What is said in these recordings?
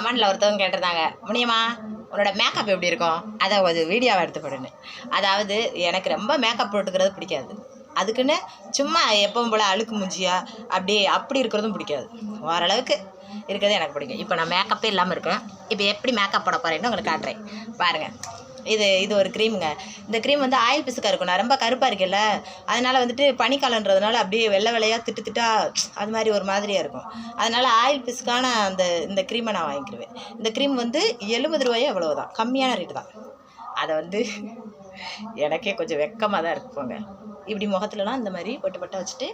கமெண்டில் ஒருத்தவங்க கேட்டிருந்தாங்க முனியம்மா உன்னோட மேக்கப் எப்படி இருக்கும்? அதை ஒரு வீடியோவை எடுத்து போடுன்னு. அதாவது எனக்கு ரொம்ப மேக்கப் போட்டுக்கிறது பிடிக்காது. அதுக்குன்னு சும்மா எப்பவும் போல் அழுக்கு மூஞ்சியா அப்படி அப்படி இருக்கிறதும் பிடிக்காது. ஓரளவுக்கு இருக்கிறது எனக்கு பிடிக்கும். இப்போ நான் மேக்கப்பே இல்லாமல் இருக்கேன். இப்போ எப்படி மேக்கப் போட போகிறேன்னு உங்களுக்கு காட்டுறேன். பாருங்கள் இது இது ஒரு க்ரீமுங்க இந்த க்ரீம் வந்து ஆயில் பிசுக்காக இருக்கும் நான் ரொம்ப கருப்பாக இருக்கில்ல? அதனால் வந்துட்டு பனிக்காலன்றதுனால அப்படியே வெள்ளை வெள்ளையாக திட்டு திட்டா அது மாதிரி ஒரு மாதிரியாக இருக்கும். அதனால் ஆயில் பிசுக்கான அந்த இந்த க்ரீமை நான் வாங்கிக்கிடுவேன் இந்த க்ரீம் வந்து எழுபது ரூபாயே அவ்வளவுதான் கம்மியான ரேட்டு தான். அதை வந்து எனக்கே கொஞ்சம் வெக்கமாக தான் இருக்கு இப்படி முகத்துலலாம் இந்த மாதிரி பொட்டு பொட்டை வச்சுட்டு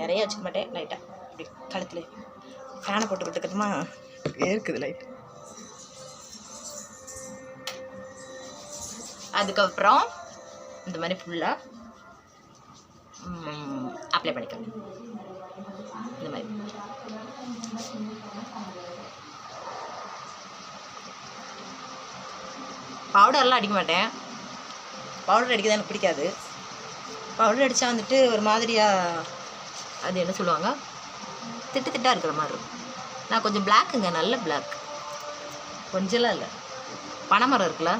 நிறைய வச்சுக்க மாட்டேன். லைட்டாக இப்படி கழுத்தில் ஃபேனை போட்டு கொடுத்துக்கட்டுமா? இருக்குது லைட் அதுக்கப்புறம் இந்த மாதிரி ஃபுல்லாக அப்ளை பண்ணிக்கலாம். இந்த மாதிரி. பவுடர்லாம் அடிக்க மாட்டேன். பவுடர் அடிக்கிறது எனக்கு பிடிக்காது. பவுடர் அடித்தா வந்துட்டு ஒரு மாதிரியாக அது என்ன சொல்லுவாங்க? திட்டு திட்டாக இருக்கிற மாதிரி இருக்கும். நான் கொஞ்சம் பிளாக்குங்க நல்ல பிளாக் கொஞ்சம்லாம் இல்லை. பனைமரம் இருக்குல்ல?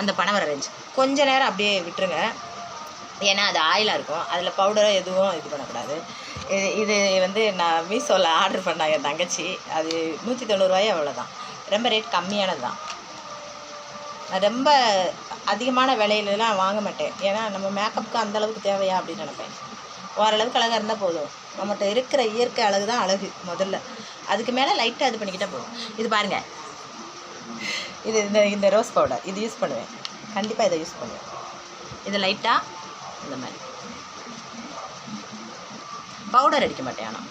அந்த பனவர ரேஞ்ச் கொஞ்ச நேரம் அப்படியே விட்டுருங்க. ஏன்னா அது ஆயிலாக இருக்கும். அதில் பவுடரோ எதுவும் இது பண்ணக்கூடாது. இது இது வந்து நான் மீஷோவில் ஆர்டர் பண்ணாங்க என் தங்கச்சி. அது நூற்றி தொண்ணூறுவாயே அவ்வளோதான் ரொம்ப ரேட் கம்மியானது தான் ரொம்ப அதிகமான விலையிலலாம் வாங்க மாட்டேன். ஏன்னா நம்ம மேக்கப்புக்கு அந்த அளவுக்கு தேவையா அப்படின்னு நினைப்பேன். ஓரளவுக்கு அழகாக இருந்தால் போதும். நம்மகிட்ட இருக்கிற இயற்கை அழகு தான் அழகு முதல்ல. அதுக்கு மேலே லைட்டாக இது பண்ணிக்கிட்டால் போதும். இது பாருங்கள் இது இந்த இந்த ரோஸ் பவுடர் இது யூஸ் பண்ணுவேன். கண்டிப்பாக இதை யூஸ் பண்ணுவேன். இது லைட்டாக இந்த மாதிரி. பவுடர் அடிக்க மாட்டேன் ஆனால்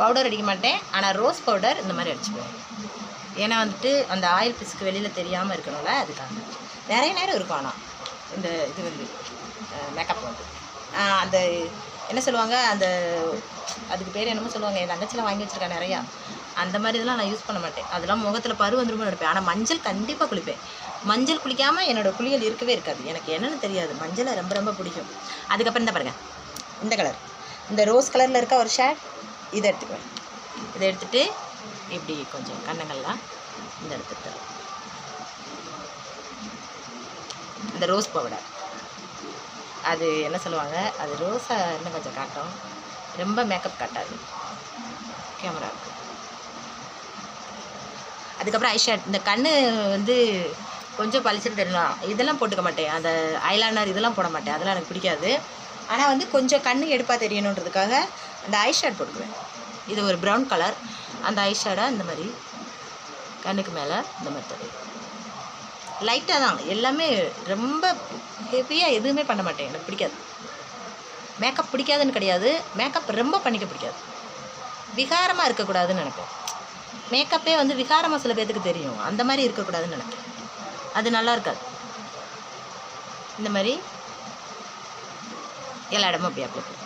பவுடர் அடிக்க மாட்டேன். ஆனால் ரோஸ் பவுடர் இந்த மாதிரி அடிச்சுக்குவேன். ஏன்னா வந்துட்டு அந்த ஆயில் பிசுக்கு வெளியில் தெரியாமல் இருக்கணும்ல அதுக்காக. நிறைய நேரம் இருக்கும் ஆனால் இந்த இது வந்து மேக்கப் வந்து. அந்த என்ன சொல்லுவாங்க அந்த அதுக்கு பேர் என்னமோ சொல்லுவாங்க என் தங்கச்சிலாம் வாங்கி வச்சிருக்கேன் நிறையா. அந்த மாதிரி இதெல்லாம் நான் யூஸ் பண்ண மாட்டேன். அதெல்லாம் முகத்தில் பரு வந்துருமோ நினைப்பேன். ஆனால் மஞ்சள் கண்டிப்பாக குளிப்பேன். மஞ்சள் குளிக்காமல் என்னோடய குளியல் இருக்கவே இருக்காது. எனக்கு என்னென்னு தெரியாது. மஞ்சளை ரொம்ப ரொம்ப பிடிக்கும். அதுக்கப்புறம் இந்த பாருங்கள் இந்த கலர் இந்த ரோஸ் கலரில் இருக்க ஒரு ஷேட் இதை எடுத்துக்குவேன். இதை எடுத்துகிட்டு இப்படி கொஞ்சம் கண்ணங்கள்லாம் இந்த இடத்துக்கு இந்த ரோஸ் பவுடர் அது என்ன சொல்லுவாங்க? அது ரோஸை இன்னும் கொஞ்சம் காட்டும். ரொம்ப மேக்கப் காட்டாது. கேமரா அதுக்கப்புறம் ஐஷேட் இந்த கண் வந்து கொஞ்சம் பளிச்சுட்டு தெரியலாம் இதெல்லாம் போட்டுக்க மாட்டேன். அந்த ஐலைனர் இதெல்லாம் போட மாட்டேன். அதெல்லாம் எனக்கு பிடிக்காது. ஆனால் வந்து கொஞ்சம் கண்ணு எடுப்பாக தெரியணுன்றதுக்காக அந்த ஐஷேட் போட்டுக்குவேன். இது ஒரு ப்ரௌன் கலர் அந்த ஐஷேடை இந்த மாதிரி. கண்ணுக்கு மேலே இந்த மாதிரி தெரியும் லைட்டாக தான். எல்லாமே ரொம்ப ஹெவியாக எதுவுமே பண்ண மாட்டேன். எனக்கு பிடிக்காது. மேக்கப் பிடிக்காதுன்னு கிடையாது. மேக்கப் ரொம்ப பண்ணிக்க பிடிக்காது. விகாரமாக இருக்கக்கூடாதுன்னு நினைப்பேன். மேக்கப்பே வந்து விகாரமாக சில பேர்த்துக்கு தெரியும். அந்த மாதிரி இருக்கக்கூடாதுன்னு நினைப்பேன். அது நல்லா இருக்காது. இந்த மாதிரி எல்லா இடமும் அப்படி அப்ளை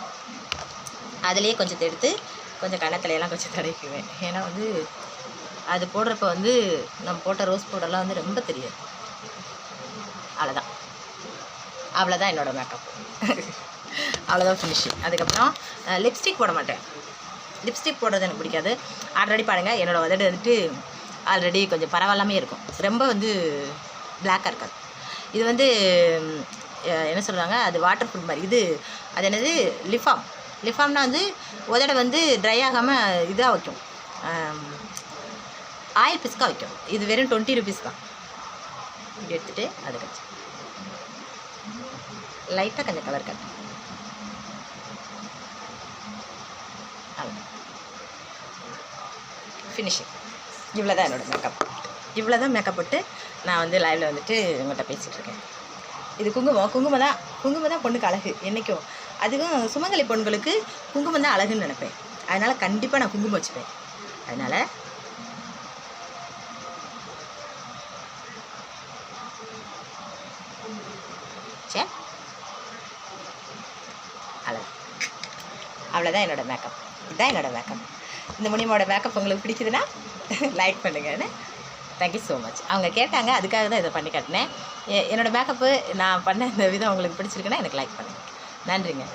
அதுலேயே கொஞ்சத்தை எடுத்து கொஞ்சம் கணத்துல கொஞ்சம் தடவிக்குவேன் ஏன்னா வந்து அது போடுறப்ப வந்து நம்ம போட்ட ரோஸ் பவுடர்லாம் வந்து ரொம்ப தெரியாது. அவ்வளோதான் அவ்வளோதான் என்னோட மேக்கப் அவ்வளோதான் ஃபினிஷிங் அதுக்கப்புறம் லிப்ஸ்டிக் போட மாட்டேன். லிப்ஸ்டிக் போடுறது எனக்கு பிடிக்காது. ஆல்ரெடி பாருங்கள் என்னோடய உதடு வந்துட்டு ஆல்ரெடி கொஞ்சம் பரவாயில்லாமே இருக்கும். ரொம்ப வந்து பிளாக்காக இருக்காது. இது வந்து என்ன சொல்கிறாங்க அது வாட்டர் ப்ரூஃப் மாதிரி. இது அது என்னது? லிஃபாம் லிஃபாம்னா வந்து உதட வந்து ட்ரை ஆகாமல் இதாக வைக்கும். ஆயில் பிஸ்காக வைக்கும். இது வெறும் டுவெண்ட்டி ருபீஸ் தான். இப்படி எடுத்துகிட்டு அதை கட்சி லைட்டாக கொஞ்சம் கலர் கட் ஃபினிஷிங் இவ்வளோ தான் என்னோடய மேக்கப் இவ்வளோ தான் மேக்கப் போட்டு நான் வந்து லைவில் வந்துட்டு உங்கள்கிட்ட பேசிகிட்ருக்கேன் இது குங்குமம். குங்குமம் தான். குங்குமம் தான் பொண்ணுக்கு அழகு. என்றைக்கும் அதுவும் சுமங்கலி பெண்களுக்கு குங்குமம் தான் அழகுன்னு நினைப்பேன். அதனால் கண்டிப்பாக நான் குங்குமம் வச்சுப்பேன். அதனால் சே அழகு. அவ்வளோதான் என்னோடய மேக்கப் இதுதான் என்னோடய மேக்கப் இந்த முனியமாவோட மேக்கப் உங்களுக்கு பிடிக்குதுன்னா லைக் பண்ணுங்கன்னு தேங்க்யூ ஸோ மச் அவங்க கேட்டாங்க அதுக்காக தான் இதை பண்ணி காட்டினேன். என்னோடய என்னோட மேக்கப்பு நான் பண்ண இந்த விதம் உங்களுக்கு பிடிச்சிருக்குன்னா எனக்கு லைக் பண்ணுங்கள் நன்றிங்க.